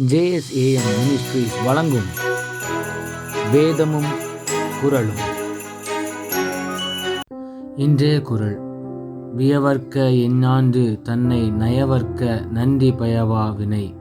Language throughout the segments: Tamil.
ஜேஎஸ்ஏஎம் மினிஸ்ட்ரீஸ் வழங்கும் வேதமும் குரலும் இன்றைய குரல் வியவர்க்க எண்ணாண்டு தன்னை நயவர்க்க நன்றி பயவா வினை.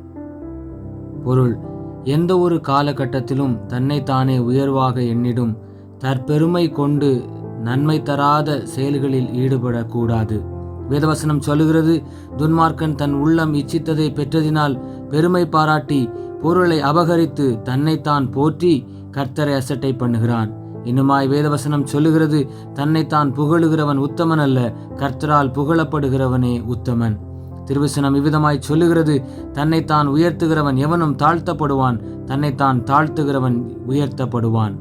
பொருள் எந்த ஒரு காலகட்டத்திலும் தன்னைத்தானே உயர்வாக எண்ணிடும் தற்பெருமை கொண்டு நன்மை தராத செயல்களில் ஈடுபடக்கூடாது. வேதவசனம் சொல்லுகிறது துன்மார்க்கன் தன் உள்ளம் இச்சித்ததை பெற்றதினால் பெருமை பாராட்டி பொருளை அபகரித்து தன்னைத்தான் போற்றி கர்த்தரை அசட்டை பண்ணுகிறான். இன்னுமாய் வேதவசனம் சொல்லுகிறது தன்னைத்தான் புகழுகிறவன் உத்தமன் அல்ல கர்த்தரால் புகழப்படுகிறவனே உத்தமன். திருவசனம் இவ்விதமாய் சொல்லுகிறது தன்னைத்தான் உயர்த்துகிறவன் எவனும் தாழ்த்தப்படுவான் தன்னைத்தான் தாழ்த்துகிறவன் உயர்த்தப்படுவான்.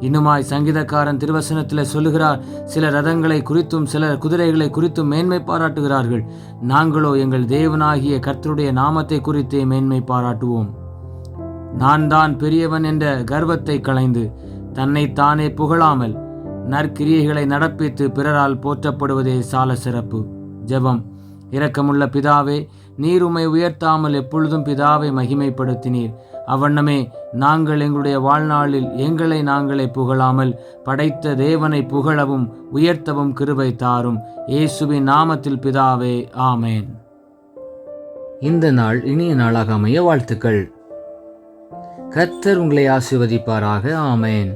இன்னுமாய் சங்கீதக்காரன் திருவசனத்தில் சொல்லுகிறார் சில ரதங்களை குறித்தும் சில குதிரைகளை குறித்தும் மேன்மை பாராட்டுகிறார்கள். நாங்களோ எங்கள் தேவனாகிய கர்த்தருடைய நாமத்தை குறித்தே மேன்மை பாராட்டுவோம். நான் தான் பெரியவன் என்ற கர்வத்தை களைந்து தன்னைத்தானே புகழாமல் நற்கிரியைகளை நடப்பித்து பிறரால் போற்றப்படுவதே சால சிறப்பு ஜெபம். இரக்கமுள்ள பிதாவே நீர் உம்மை உயர்த்தாமல் எப்பொழுதும் பிதாவை மகிமைப்படுத்தினீர். அவ்வண்ணமே நாங்கள் எங்களுடைய வாழ்நாளில் எங்களை நாங்களே புகழாமல் படைத்த தேவனை புகழவும் உயர்த்தவும் கிருபை தாரும். இயேசுவின் நாமத்தில் பிதாவே ஆமேன். இந்த நாள் இனிய நாளாக அமைய வாழ்த்துக்கள். கர்த்தர் உங்களை ஆசிர்வதிப்பாராக ஆமேன்.